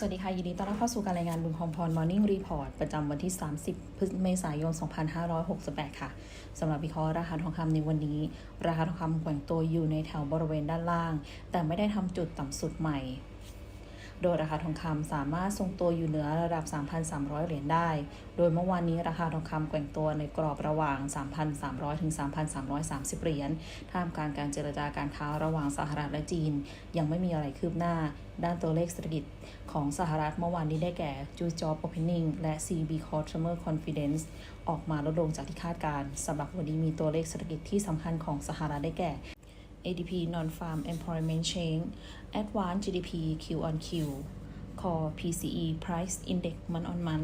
สวัสดีค่ะ ยินดีต้อนรับเข้าสู่การรายงานบุญคองพร Morning Report ประจำวันที่ 30 พฤษเมษายน2568 ค่ะสำหรับวิเคราะห์ราคาทองคำในวันนี้ ราคาทองคำแกว่งตัวอยู่ในแถวบริเวณด้านล่าง แต่ไม่ได้ทำจุดต่ำสุดใหม่ โดยราคาทองคำสามารถทรงตัวอยู่เหนือระดับ 3,300 เหรียญได้ โดยเมื่อวานนี้ราคาทองคำแกว่งตัวในกรอบระหว่าง 3,300 ถึง 3,330 เหรียญ ท่ามกลางการเจรจาการค้าระหว่างสหรัฐและจีน ยังไม่มีอะไรคืบหน้า ด้านตัวเลขเศรษฐกิจของสหรัฐเมื่อวานนี้ได้แก่ Job Job Opening และ CB Consumer Confidence ออกมาลดลงจากที่คาดการณ์สำหรับวันนี้มีตัวเลขเศรษฐกิจที่สำคัญของสหรัฐได้แก่ ADP Non-Farm Employment Change Advanced GDP Q on Q Core PCE Price Index มันออนมัน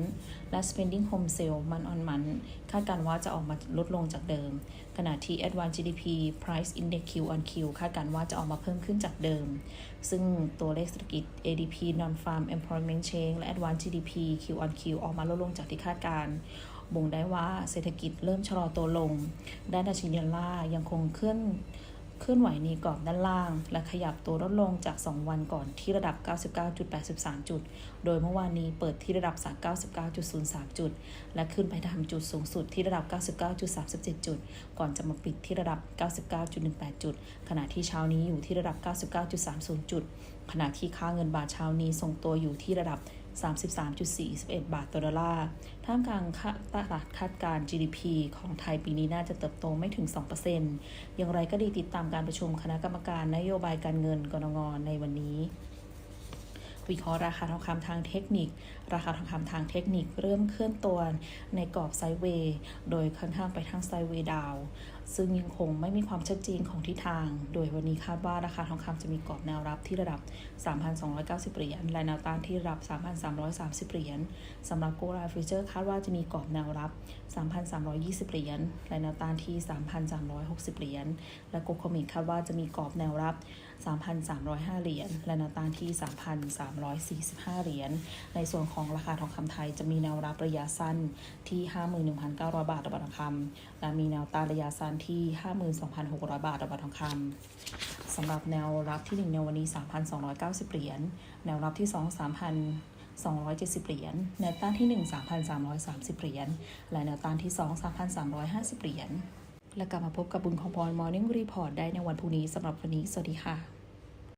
และ Spending Home Sale มันออนมันคาดการว่าจะออกมาลดลงจากเดิม ขณะที่ Advanced GDP Price Index Q on Q คาดการว่าจะออกมาเพิ่มขึ้นจากเดิม ซึ่งตัวเลขเศรษฐกิจ ADP Non-Farm Employment Change และ Advanced GDP Q on Q ออกมาลดลงจากที่คาดการบ่งได้ว่าเศรษฐกิจเริ่มชะลอตัวลง ด้านดัชนีดอลลาร์ยังคงเคลื่อน เคลื่อนไหวในกรอบด้านล่าง และขยับตัวลดลงจาก 2 วันก่อนที่ระดับ 99.83 จุด โดยเมื่อวานนี้เปิดที่ระดับ 99.03 จุด และขึ้นไปทำจุดสูงสุดที่ระดับ 99.37 จุด ก่อนจะมาปิดที่ระดับ 99.18 จุด ขณะที่เช้านี้อยู่ที่ระดับ 99.30 จุด ขณะที่ค่าเงินบาทเช้านี้ทรงตัวอยู่ที่ระดับ 33.41 บาทต่อดอลลาร์ ท่ามกลางคาตลาดคาดการ์ GDP ของไทยปีนี้น่าจะเติบโตไม่ถึง 2%อย่างไรก็ดีติดตามการประชุมคณะกรรมการนโยบายการเงินกรงงในวันนี้ วิเคราะห์ราคาทองคำทางเทคนิค ราคาทองคำทางเทคนิคเริ่มเคลื่อนตัวในกรอบไซด์เวย์ โดยค่อนข้างไปทางไซด์เวย์ดาว ซึ่งยังคงไม่มีความชัดเจนของทิศทาง โดยวันนี้คาดว่าราคาทองคำจะมีกรอบแนวรับที่ระดับ 3,290 เหรียญ และแนวต้านที่ระดับ 3,330 เหรียญสำหรับโกลด์ฟิวเจอร์คาดว่าจะมีกรอบแนวรับ 3,320 เหรียญ และแนวต้านที่ 3,360 เหรียญ และโกลด์คอมิกคาดว่าจะมีกรอบแนวรับ 3,305 เหรียญ และแนวต้านที่345 เหรียญ ในส่วนของราคาทองคำไทยจะมีแนวรับระยะสั้นที่ 51,900 บาทต่อบาททองคำและมีแนวต้านระยะสั้นที่ 52,600 บาทต่อบาททองคำสำหรับแนวรับที่ 1 ในวันนี้ 3,290 เหรียญ แนวรับที่ 2 3,270 เหรียญ แนวต้านที่ 1 3,330 เหรียญ และแนวต้านที่ 2 3,350 เหรียญ และกลับมาพบกับบุญของพร Morning Report ได้ในวันพรุ่งนี้สำหรับวันนี้ สวัสดีค่ะ